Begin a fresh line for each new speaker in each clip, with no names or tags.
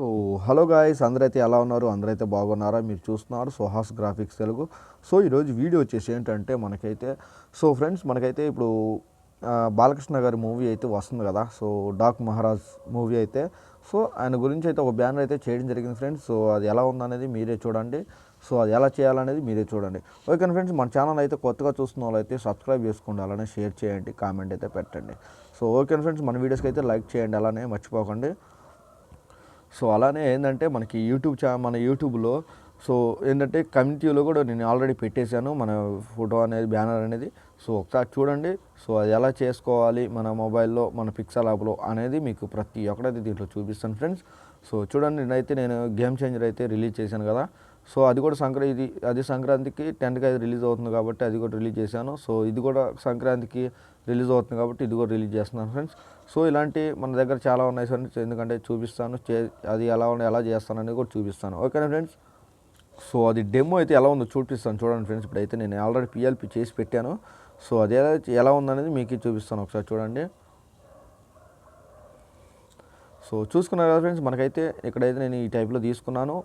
So hello guys అందరైతే ఎలా ఉన్నారు? అందరైతే బాగున్నారా? మీరు చూస్తున్నారు సుహాస్ గ్రాఫిక్స్ తెలుగు. సో ఈరోజు వీడియో వచ్చేసి ఏంటంటే మనకైతే సో ఫ్రెండ్స్ మనకైతే ఇప్పుడు బాలకృష్ణ గారి మూవీ అయితే వస్తుంది కదా? సో డాక్ మహారాజ్ మూవీ అయితే. సో ఆయన గురించి అయితే ఒక బ్యానర్ అయితే చేయడం జరిగింది ఫ్రెండ్స్. సో అది ఎలా ఉందనేది మీరే చూడండి. సో అది ఎలా చేయాలనేది మీరే చూడండి. ఓకే ఫ్రెండ్స్ మన ఛానల్ అయితే కొత్తగా చూస్తున్న వాళ్ళు అయితే సబ్స్క్రైబ్ చేసుకోండి. అలానే షేర్ చేయండి కామెంట్ అయితే పెట్టండి. సో ఓకే ఫ్రెండ్స్ మన వీడియోస్కి అయితే లైక్ చేయండి. అలానే మర్చిపోకండి. సో అలానే ఏంటంటే మనకి యూట్యూబ్ ఛా మన యూట్యూబ్లో సో ఏంటంటే కమ్యూనిటీలో కూడా నేను ఆల్రెడీ పెట్టేశాను మన ఫోటో అనేది బ్యానర్ అనేది. సో ఒకసారి చూడండి. సో అది ఎలా చేసుకోవాలి మన మొబైల్లో మన పిక్సల్ యాప్లో అనేది మీకు ప్రతి ఒక్కటైతే దీంట్లో చూపిస్తాను ఫ్రెండ్స్. సో చూడండి నేనైతే నేను గేమ్ చేంజర్ అయితే రిలీజ్ చేశాను కదా. సో అది కూడా సంక్రాంతి ఇది అది సంక్రాంతికి టెన్త్కి అయితే రిలీజ్ అవుతుంది కాబట్టి అది కూడా రిలీజ్ చేశాను. సో ఇది కూడా సంక్రాంతికి రిలీజ్ అవుతుంది కాబట్టి ఇది కూడా రిలీజ్ చేస్తున్నాను ఫ్రెండ్స్. సో ఇలాంటి మన దగ్గర చాలా ఉన్నాయి ఫ్రెండ్స్. ఎందుకంటే చూపిస్తాను చే అది ఎలా ఉన్నాయి ఎలా చేస్తాను అనేది కూడా చూపిస్తాను. ఓకేనా ఫ్రెండ్స్? సో అది డెమో అయితే ఎలా ఉందో చూపిస్తాను. చూడండి ఫ్రెండ్స్ ఇప్పుడైతే నేను ఆల్రెడీ పిఎల్పి చేసి పెట్టాను. సో అది ఎలా ఎలా ఉందనేది మీకు చూపిస్తాను ఒకసారి చూడండి. సో చూసుకున్నారు కదా ఫ్రెండ్స్? మనకైతే ఇక్కడైతే నేను ఈ టైప్లో తీసుకున్నాను.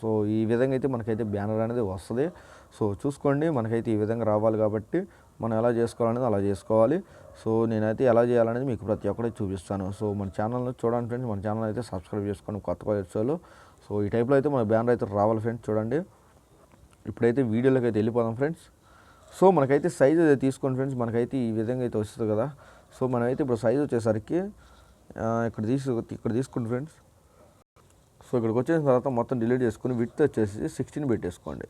సో ఈ విధంగా అయితే మనకైతే బ్యానర్ అనేది వస్తుంది. సో చూసుకోండి మనకైతే ఈ విధంగా రావాలి కాబట్టి మనం ఎలా చేసుకోవాలనేది అలా చేసుకోవాలి. సో నేనైతే ఎలా చేయాలనేది మీకు ప్రతి ఒక్కటి చూపిస్తాను. సో మన ఛానల్ని చూడండి ఫ్రెండ్స్ మన ఛానల్ అయితే సబ్స్క్రైబ్ చేసుకోండి కొత్తగా వచ్చేవాళ్ళు సో ఈ టైప్లో అయితే మన బ్యానర్ అయితే రావాలి ఫ్రెండ్స్ చూడండి. ఇప్పుడైతే వీడియోలోకి అయితే వెళ్ళిపోదాం ఫ్రెండ్స్. సో మనకైతే సైజ్ అయితే తీసుకోండి ఫ్రెండ్స్ మనకైతే ఈ విధంగా అయితే వస్తుంది కదా. సో మనమైతే ఇప్పుడు సైజ్ వచ్చేసరికి ఇక్కడ తీసు ఇక్కడ తీసుకోండి ఫ్రెండ్స్. సో ఇక్కడికి వచ్చేసిన తర్వాత మొత్తం డిలీట్ చేసుకుని విత్ వచ్చేసి సిక్స్టీన్ పెట్టేసుకోండి.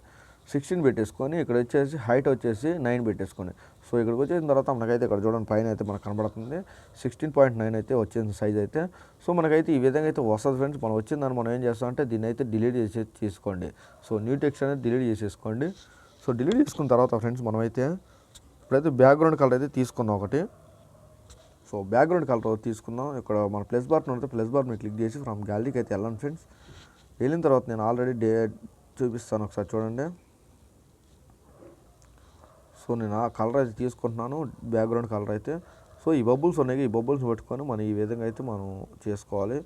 సిక్స్టీన్ పెట్టేసుకొని ఇక్కడ వచ్చేసి హైట్ వచ్చేసి నైన్ పెట్టేసుకోండి. సో ఇక్కడికి వచ్చేసిన తర్వాత మనకైతే ఇక్కడ చూడండి పైన అయితే మనకు కనబడుతుంది. సిక్స్టీన్ పాయింట్ నైన్ అయితే వచ్చేసిన సైజ్ అయితే. సో మనకైతే ఈ విధంగా అయితే వస్తుంది ఫ్రెండ్స్ మనం వచ్చిందని మనం ఏం చేస్తామంటే దీన్ని అయితే డిలీట్ చేసి తీసుకోండి సో న్యూ టెక్స్ట్ అనేది డిలీట్ చేసేసుకోండి. సో డిలీట్ చేసుకున్న తర్వాత ఫ్రెండ్స్ మనమైతే ఇప్పుడైతే బ్యాక్గ్రౌండ్ కలర్ అయితే తీసుకున్నాం ఒకటి. సో బ్యాక్గ్రౌండ్ కలర్ తీసుకుందాం. ఇక్కడ మన ప్లస్ బార్ ఉంటే ప్లస్ బార్ని క్లిక్ చేసి ఫ్రమ్ గ్యాలరీకి అయితే వెళ్ళండి ఫ్రెండ్స్ వెళ్ళిన తర్వాత నేను ఆల్రెడీ డే చూపిస్తాను ఒకసారి చూడండి. సో నేను ఆ కలర్ అయితే తీసుకుంటున్నాను బ్యాక్గ్రౌండ్ కలర్ అయితే. సో ఈ బబుల్స్ ఉన్నాయి ఈ బబుల్స్ పెట్టుకొని మనం ఈ విధంగా అయితే మనం చేసుకోవాలి.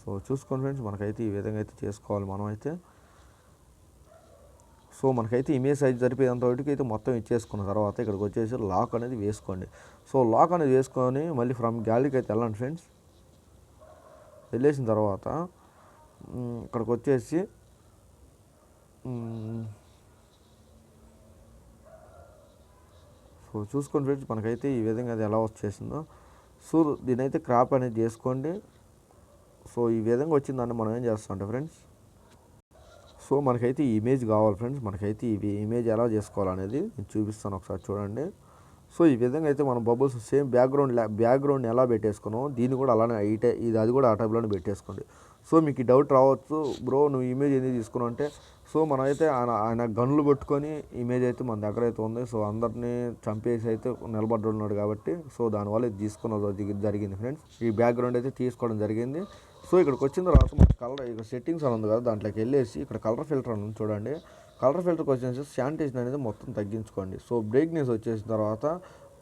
సో చూసుకోండి ఫ్రెండ్స్ మనకైతే ఈ విధంగా అయితే చేసుకోవాలి మనం అయితే సో మనకైతే ఇమేజ్ సైజ్ సరిపోయేంత వరకు అయితే మొత్తం ఇచ్చేసుకున్న తర్వాత ఇక్కడికి వచ్చేసి లాక్ అనేది వేసుకోండి. సో లాక్ అనేది వేసుకొని మళ్ళీ ఫ్రమ్ గ్యాలరీకి అయితే వెళ్ళండి ఫ్రెండ్స్. వెళ్ళేసిన తర్వాత ఇక్కడికి వచ్చేసి సో చూసుకోండి ఫ్రెండ్స్ మనకైతే ఈ విధంగా అది ఎలా వచ్చేసిందో. సో దీనైతే క్రాప్ అనేది చేసుకోండి. సో ఈ విధంగా వచ్చిందని మనం ఏం చేస్తామంటే ఫ్రెండ్స్ సో మనకైతే ఈ ఇమేజ్ కావాలి ఫ్రెండ్స్. మనకైతే ఇవి ఇమేజ్ ఎలా చేసుకోవాలనేది నేను చూపిస్తాను ఒకసారి చూడండి. సో ఈ విధంగా అయితే మనం బబుల్స్ సేమ్ బ్యాక్గ్రౌండ్ బ్యాక్గ్రౌండ్ ఎలా పెట్టేసుకున్నాం దీన్ని కూడా అలానే ఈటే టై ఇది అది కూడా ఆ టైప్లోనే పెట్టేసుకోండి. సో మీకు డౌట్ రావచ్చు బ్రో నువ్వు ఇమేజ్ ఎందుకు తీసుకున్నావు? అంటే సో మనమైతే ఆయన ఆయన గన్లు పెట్టుకొని ఇమేజ్ అయితే మన దగ్గర అయితే ఉంది. సో అందరినీ చంపేసి అయితే నిలబడ్డున్నాడు కాబట్టి సో దానివల్ల ఇది తీసుకున్నది జరిగింది ఫ్రెండ్స్. ఈ బ్యాక్గ్రౌండ్ అయితే తీసుకోవడం జరిగింది. సో ఇక్కడికి వచ్చిన తర్వాత మనకు కలర్ ఇక్కడ సెట్టింగ్స్ అని ఉంది కదా దాంట్లోకి వెళ్ళేసి ఇక్కడ కలర్ ఫిల్టర్ అని చూడండి. కలర్ ఫిల్టర్కి వచ్చేసి శానిటైజేషన్ అనేది మొత్తం తగ్గించుకోండి. సో బ్రేక్నెస్ వచ్చేసిన తర్వాత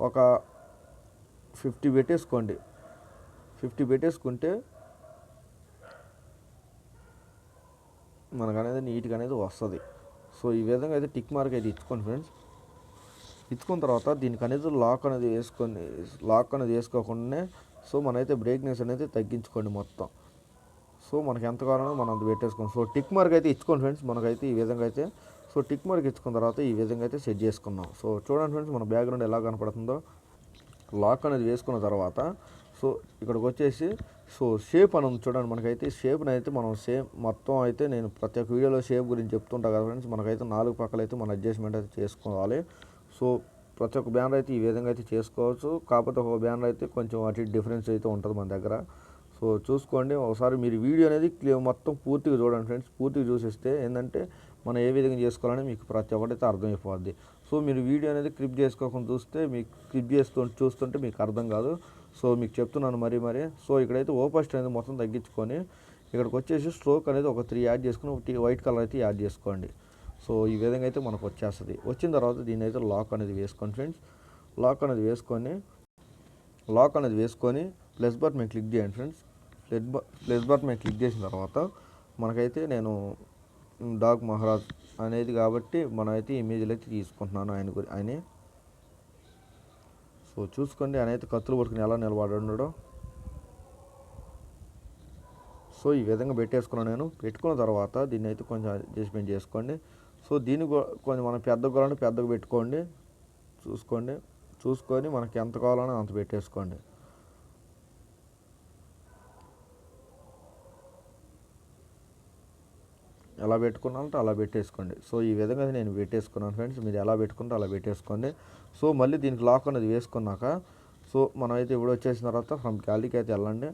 ఒక ఫిఫ్టీ పెట్టేసుకోండి. ఫిఫ్టీ పెట్టేసుకుంటే మనకనేది నీట్గా అనేది వస్తుంది. సో ఈ విధంగా అయితే టిక్ మార్క్ అయితే ఇచ్చుకోండి ఫ్రెండ్స్ ఇచ్చుకున్న తర్వాత దీనికి అనేది లాక్ అనేది వేసుకొని లాక్ అనేది వేసుకోకుండానే సో మనైతే బ్రేక్నెస్ అనేది తగ్గించుకోండి మొత్తం. సో మనకి ఎంత కావాలో మనం అది పెట్టేసుకోండి సో టిక్ మార్క్ అయితే ఇచ్చుకోండి ఫ్రెండ్స్. మనకైతే ఈ విధంగా అయితే సో టిక్ మార్క్ ఇచ్చుకున్న తర్వాత ఈ విధంగా అయితే సెట్ చేసుకున్నాం. సో చూడండి ఫ్రెండ్స్ మన బ్యాక్గ్రౌండ్ ఎలా కనపడుతుందో. లాక్ అనేది వేసుకున్న తర్వాత సో ఇక్కడికి వచ్చేసి సో షేప్ అని చూడండి. మనకైతే షేప్ని అయితే మనం సేమ్ మొత్తం అయితే నేను ప్రతి ఒక్క వీడియోలో షేప్ గురించి చెప్తుంటా కదా ఫ్రెండ్స్. మనకైతే నాలుగు పక్కల అయితే మన అడ్జస్ట్మెంట్ అయితే చేసుకోవాలి. సో ప్రతి ఒక్క బ్యానర్ అయితే ఈ విధంగా అయితే చేసుకోవచ్చు. కాకపోతే ఒక బ్యానర్ అయితే కొంచెం అటు డిఫరెన్స్ అయితే ఉంటుంది మన దగ్గర. సో చూసుకోండి. ఒకసారి మీరు వీడియో అనేది మొత్తం పూర్తిగా చూడండి ఫ్రెండ్స్. పూర్తిగా చూసేస్తే ఏంటంటే మనం ఏ విధంగా చేసుకోవాలని మీకు ప్రతి ఒక్కటైతే అర్థమైపోద్ది. సో మీరు వీడియో అనేది క్లిప్ చేసుకోకుండా చూస్తే మీకు క్లిప్ చేస్తూ చూస్తుంటే మీకు అర్థం కాదు. సో మీకు చెప్తున్నాను మరీ మరీ. సో ఇక్కడైతే ఓపస్ట్ అనేది మొత్తం తగ్గించుకొని ఇక్కడికి వచ్చేసి స్ట్రోక్ అనేది ఒక త్రీ యాడ్ చేసుకుని ఒకటి వైట్ కలర్ అయితే యాడ్ చేసుకోండి. సో ఈ విధంగా అయితే మనకు వచ్చేస్తుంది. వచ్చిన తర్వాత దీని అయితే లాక్ అనేది వేసుకోండి ఫ్రెండ్స్. లాక్ అనేది వేసుకొని లాక్ అనేది వేసుకొని ప్లస్ బటన్ మేము క్లిక్ చేయండి ఫ్రెండ్స్. ప్లస్ బ ప్లస్ బట్ మీద క్లిక్ చేసిన తర్వాత మనకైతే నేను డాగ్ మహారాజ్ అనేది కాబట్టి మనమైతే ఇమేజ్లు అయితే తీసుకుంటున్నాను ఆయన గురి ఆయన. సో చూసుకోండి ఆయన అయితే కత్తులు పట్టుకుని ఎలా నిలబడి ఉండడం సో ఈ విధంగా పెట్టేసుకున్నాను నేను. పెట్టుకున్న తర్వాత దీన్ని అయితే కొంచెం అడ్జస్ట్మెంట్ చేసుకోండి. సో దీన్ని కొంచెం మనం పెద్ద కావాలంటే పెద్దగా పెట్టుకోండి. చూసుకోండి. చూసుకొని మనకి ఎంత కావాలనో అంత పెట్టేసుకోండి. ఎలా పెట్టుకున్నానంటే అలా పెట్టేసుకోండి. సో ఈ విధంగా నేను పెట్టేసుకున్నాను ఫ్రెండ్స్. మీరు ఎలా పెట్టుకుంటే అలా పెట్టేసుకోండి. సో మళ్ళీ దీనికి లాక్ అనేది వేసుకున్నాక సో మనమైతే ఇప్పుడు వచ్చేసిన తర్వాత ఫ్రమ్ క్యాలీకి అయితే వెళ్ళండి.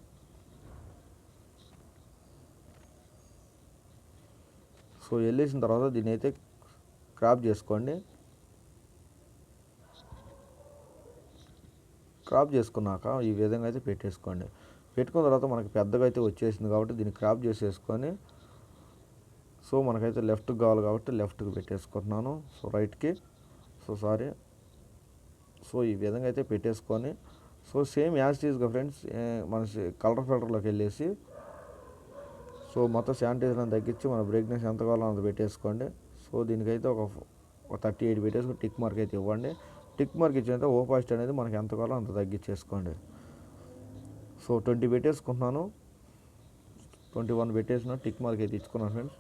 సో వెళ్ళేసిన తర్వాత దీన్ని అయితే క్రాప్ చేసుకోండి. క్రాప్ చేసుకున్నాక ఈ విధంగా అయితే పెట్టేసుకోండి. పెట్టుకున్న తర్వాత మనకి పెద్దగా అయితే వచ్చేసింది కాబట్టి దీన్ని క్రాప్ చేసేసుకొని సో మనకైతే లెఫ్ట్కి కావాలి కాబట్టి లెఫ్ట్కి పెట్టేసుకుంటున్నాను. సో రైట్కి. So sorry. సో ఈ విధంగా అయితే పెట్టేసుకొని. సో సేమ్ యాజ్ ఈజ్గా ఫ్రెండ్స్ మన కలర్ ఫిల్టర్లోకి వెళ్ళేసి సో మొత్తం శానిటైజర్ తగ్గించి మన బ్రేక్నెస్ ఎంత కావాలో అంత పెట్టేసుకోండి. సో దీనికైతే ఒక ఒక థర్టీ ఎయిట్ పెట్టేసుకుని టిక్ మార్క్ అయితే ఇవ్వండి. టిక్ మార్క్ ఇచ్చిన ఓపాస్ట్ అనేది మనకి ఎంత కావాలో అంత తగ్గించేసుకోండి. సో ట్వంటీ పెట్టేసుకుంటున్నాను. ట్వంటీ వన్ పెట్టేసిన టిక్ మార్క్ అయితే ఇచ్చుకున్నాను ఫ్రెండ్స్.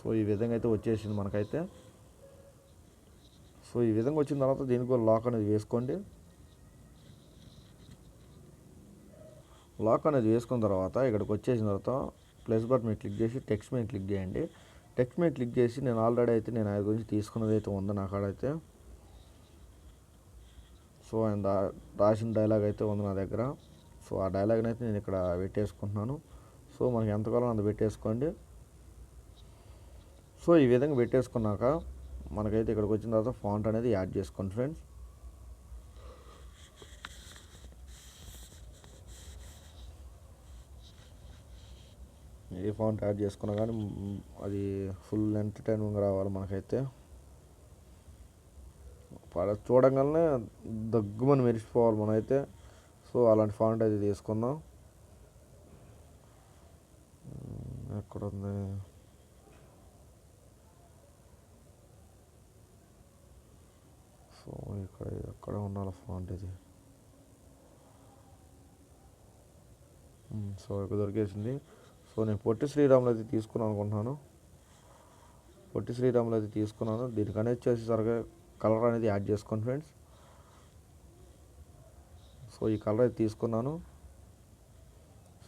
సో ఈ విధంగా అయితే వచ్చేసింది మనకైతే. సో ఈ విధంగా వచ్చిన తర్వాత దీనికి కూడా లాక్ అనేది వేసుకోండి. లాక్ అనేది వేసుకున్న తర్వాత ఇక్కడికి వచ్చేసిన తర్వాత ప్లస్ బట్ మీద క్లిక్ చేసి టెక్స్ట్ మీద క్లిక్ చేయండి. టెక్స్ట్ మీద క్లిక్ చేసి నేను ఆల్రెడీ అయితే నేను ఆయన గురించి తీసుకున్నది అయితే ఉంది నా కాడైతే సో ఆయన రాసిన డైలాగ్ అయితే ఉంది నా దగ్గర. సో ఆ డైలాగ్ని అయితే నేను ఇక్కడ పెట్టేసుకుంటున్నాను. సో మనకి ఎంత కావాలో అంత పెట్టేసుకోండి. సో ఈ విధంగా పెట్టేసుకున్నాక మనకైతే ఇక్కడికి వచ్చిన తర్వాత ఫాంట్ అనేది యాడ్ చేసుకోండి ఫ్రెండ్స్. ఏ ఫాంట్ యాడ్ చేసుకున్నా కానీ అది ఫుల్ ఎంటర్టైన్మెంట్ రావాలి మనకైతే. పడ చూడగానే దగ్గుమని మెరిసిపోవాలి మనమైతే. సో అలాంటి ఫాంట్ అయితే తీసుకుందాం. ఎక్కడ ఉంది సో ఇక్కడ ఎక్కడ ఉండాలి ఫాంట్ ఇది? సో ఇక్కడ దొరికేసింది. సో నేను పొట్టి శ్రీరాములు అయితే తీసుకున్నాను అనుకుంటున్నాను. పొట్టి శ్రీరాములు అయితే తీసుకున్నాను. దీనికి అనేది చేసేసరికి కలర్ అనేది యాడ్ చేసుకోండి ఫ్రెండ్స్. సో ఈ కలర్ అయితే తీసుకున్నాను.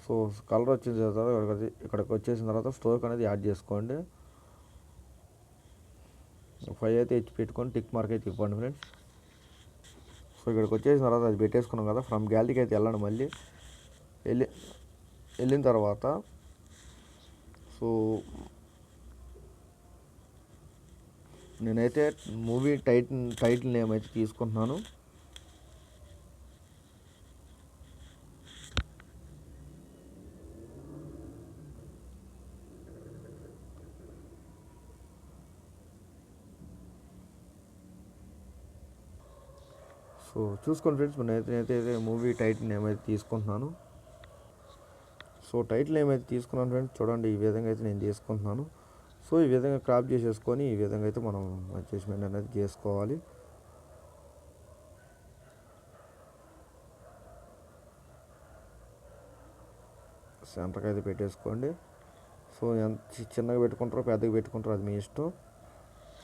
సో కలర్ వచ్చిన తర్వాత ఇక్కడికి వచ్చేసిన తర్వాత స్టోక్ అనేది యాడ్ చేసుకోండి. ఫైవ్ అయితే ఇచ్చి పెట్టుకొని టిక్ మార్క్ అయితే ఇవ్వండి ఫ్రెండ్స్. సో ఇక్కడికి వచ్చేసిన తర్వాత అది పెట్టేసుకున్నాం కదా ఫ్రమ్ గ్యాలరీకి అయితే వెళ్ళండి మళ్ళీ. వెళ్ళి వెళ్ళిన తర్వాత సో నేనైతే మూవీ టైటిల్ టైటిల్ నేమ్ అయితే తీసుకుంటున్నాను. సో చూసుకోండి ఫ్రెండ్స్ నేనైతే నేనైతే మూవీ టైటిల్ నేమ్ అయితే తీసుకుంటున్నాను. సో టైటిల్ ఏమైతే తీసుకున్నాను ఫ్రెండ్స్ చూడండి ఈ విధంగా అయితే నేను తీసుకుంటున్నాను సో ఈ విధంగా క్రాప్ చేసేసుకొని ఈ విధంగా అయితే మనం అడ్జస్ట్మెంట్ అనేది చేసుకోవాలి. సెంటర్కి అయితే పెట్టేసుకోండి. సో ఎంత చిన్నగా పెట్టుకుంటారో పెద్దగా పెట్టుకుంటారో అది మీ ఇష్టం.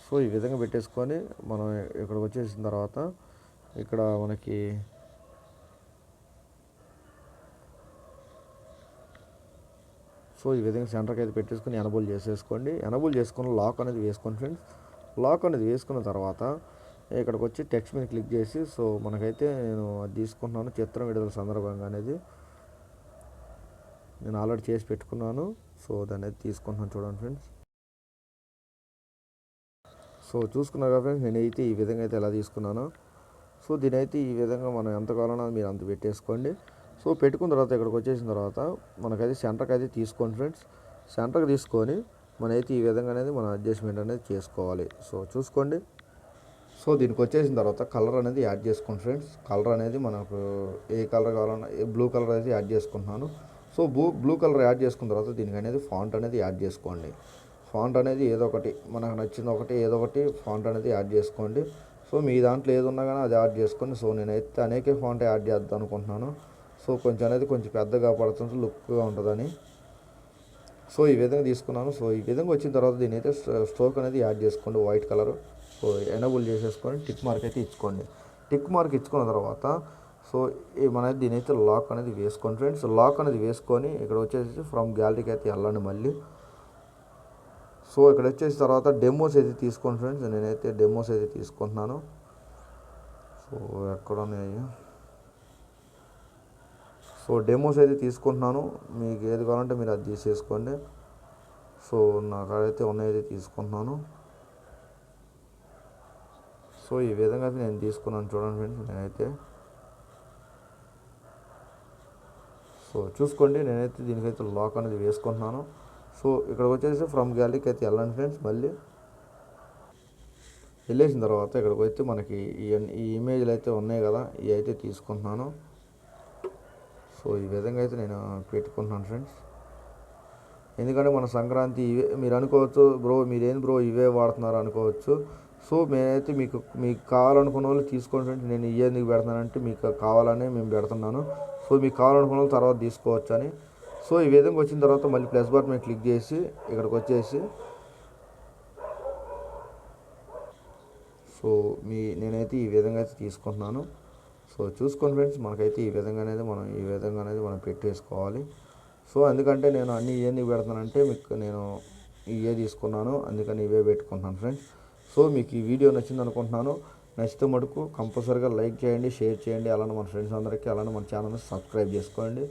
సో ఈ విధంగా పెట్టేసుకొని మనం ఇక్కడికి వచ్చేసిన తర్వాత ఇక్కడ మనకి సో ఈ విధంగా సెంటర్కి అయితే పెట్టేసుకొని ఎనబుల్ చేసేసుకోండి. ఎనబుల్ చేసుకుని లాక్ అనేది వేసుకోండి ఫ్రెండ్స్. లాక్ అనేది వేసుకున్న తర్వాత ఇక్కడికి వచ్చి టెక్స్ట్ మీద క్లిక్ చేసి సో మనకైతే నేను అది తీసుకుంటున్నాను చిత్రం విడుదల సందర్భంగా అనేది. నేను ఆల్రెడీ చేసి పెట్టుకున్నాను. సో దాన్ని అయితే తీసుకుంటున్నాను చూడండి ఫ్రెండ్స్. సో చూసుకున్నారు కదా ఫ్రెండ్స్? నేనైతే ఈ విధంగా అయితే ఎలా తీసుకున్నాను. సో దీనైతే ఈ విధంగా మనం ఎంత కావాలన్నా మీరు అంత పెట్టేసుకోండి. సో పెట్టుకున్న తర్వాత ఇక్కడికి వచ్చేసిన తర్వాత మనకైతే సెంటర్కి అయితే తీసుకోండి ఫ్రెండ్స్. సెంటర్కి తీసుకొని మనైతే ఈ విధంగా అనేది మనం అడ్జస్ట్మెంట్ అనేది చేసుకోవాలి. సో చూసుకోండి. సో దీనికి వచ్చేసిన తర్వాత కలర్ అనేది యాడ్ చేసుకోండి ఫ్రెండ్స్. కలర్ అనేది మనకు ఏ కలర్ కావాలన్నా ఏ బ్లూ కలర్ అయితే యాడ్ చేసుకుంటున్నాను. So blue blue colour add చేసుకున్న తర్వాత దీనికి అనేది ఫాంట్ అనేది యాడ్ చేసుకోండి. ఫాంట్ అనేది ఏదో ఒకటి మనకు నచ్చింది ఒకటి ఏదో ఒకటి ఫాంట్ అనేది యాడ్ చేసుకోండి. సో మీ దాంట్లో ఏది ఉన్నా కానీ అది యాడ్ చేసుకొని సో నేనైతే అనేకే ఫాంట్ యాడ్ చేద్దాం అనుకుంటున్నాను. సో కొంచెం అనేది కొంచెం పెద్దగా పడుతుంది లుక్గా ఉంటుందని. సో ఈ విధంగా తీసుకున్నాను. సో ఈ విధంగా వచ్చిన తర్వాత దీని అయితే స్ట్రోక్ అనేది యాడ్ చేసుకోండి వైట్ కలర్. సో ఎనబుల్ చేసేసుకొని టిక్ మార్క్ అయితే ఇచ్చుకోండి. టిక్ మార్క్ ఇచ్చుకున్న తర్వాత సో మన దీని అయితే లాక్ అనేది వేసుకోండి ఫ్రెండ్స్. లాక్ అనేది వేసుకొని ఇక్కడ వచ్చేసి ఫ్రమ్ గ్యాలరీకి అయితే వెళ్ళండి మళ్ళీ. సో ఇక్కడ వచ్చేసిన తర్వాత డెమోస్ అయితే తీసుకోండి ఫ్రెండ్స్. నేనైతే డెమోస్ అయితే తీసుకుంటున్నాను. సో ఎక్కడ ఉన్నాయి సో డెమోస్ అయితే తీసుకుంటున్నాను. మీకు ఏది కావాలంటే మీరు అది తీసేసుకోండి. సో నాకైతే ఉన్నాయైతే తీసుకుంటున్నాను. సో ఈ విధంగా అయితే నేను తీసుకున్నాను చూడండి ఫ్రెండ్స్ నేనైతే. సో చూసుకోండి. నేనైతే దీనికైతే లాక్ అనేది వేసుకుంటున్నాను. సో ఇక్కడికి వచ్చేసి ఫ్రమ్ గ్యాలీకి అయితే వెళ్ళండి ఫ్రెండ్స్ మళ్ళీ వెళ్ళేసిన తర్వాత ఇక్కడికి వచ్చి మనకి ఈ ఇమేజ్లు అయితే ఉన్నాయి కదా ఇవి అయితే తీసుకుంటున్నాను. సో ఈ విధంగా అయితే నేను పెట్టుకుంటున్నాను ఫ్రెండ్స్ ఎందుకంటే మన సంక్రాంతి ఇవే మీరు అనుకోవచ్చు బ్రో మీరేం బ్రో ఇవే వాడుతున్నారు అనుకోవచ్చు. సో మేమైతే మీకు మీకు కావాలనుకున్న వాళ్ళు తీసుకోండి ఫ్రెండ్స్ నేను ఇవి ఎందుకు పెడతానంటే మీకు కావాలనే మేము పెడుతున్నాను. సో మీకు కావాలనుకున్న వాళ్ళు తర్వాత తీసుకోవచ్చు అని సో ఈ విధంగా వచ్చిన తర్వాత మళ్ళీ ప్లస్ బటన్ మీద క్లిక్ చేసి ఇక్కడికి వచ్చేసి సో మీ నేనైతే ఈ విధంగా అయితే తీసుకుంటున్నాను. సో చూసుకోండి ఫ్రెండ్స్ మనకైతే ఈ విధంగా అనేది మనం ఈ విధంగా అనేది మనం పెట్టేసుకోవాలి. సో ఎందుకంటే నేను అన్ని ఇవన్నీ పెడతానంటే మీకు నేను ఇవే తీసుకున్నాను అందుకని ఇవే పెట్టుకుంటున్నాను ఫ్రెండ్స్. సో మీకు ఈ వీడియో నచ్చింది అనుకుంటున్నాను. నచ్చితే మటుకు కంపల్సరీగా లైక్ చేయండి షేర్ చేయండి అలానే మన ఫ్రెండ్స్ అందరికీ అలానే మన ఛానల్ని సబ్స్క్రైబ్ చేసుకోండి.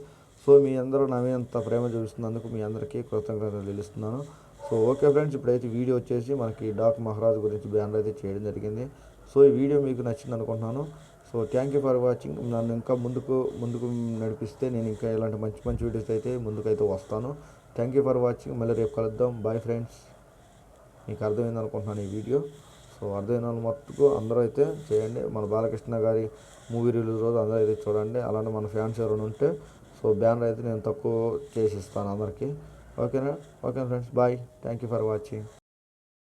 సో మీ అందరూ నా మీద అంత ప్రేమ చూపిస్తున్నందుకు మీ అందరికీ కృతజ్ఞతలు తెలుస్తున్నాను. సో ఓకే ఫ్రెండ్స్ ఇప్పుడైతే వీడియో వచ్చేసి మనకి డాక్ మహారాజ్ గురించి బ్యానర్ అయితే చేయడం జరిగింది. సో ఈ వీడియో మీకు నచ్చింది అనుకుంటున్నాను. So thank you for watching. నన్ను ఇంకా ముందుకు ముందుకు నడిపిస్తే నేను ఇంకా ఇలాంటి మంచి మంచి వీడియోస్ అయితే ముందుకైతే వస్తాను. Thank you for watching. మళ్ళీ రేపు కలుద్దాం. Bye friends. మీకు అర్థమైంది అనుకుంటున్నాను ఈ వీడియో. సో అర్థమైన వాళ్ళు మట్టుకు అందరూ అయితే చేయండి. మన బాలకృష్ణ గారి మూవీ రిలీజ్ రోజు అందరూ అయితే చూడండి. అలానే మన ఫ్యాన్స్ ఎవరైనా ఉంటే సో బ్యానర్ అయితే నేను తక్కువ చేసి ఇస్తాను అందరికీ. ఓకేనా? Okay friends bye. Thank you for watching.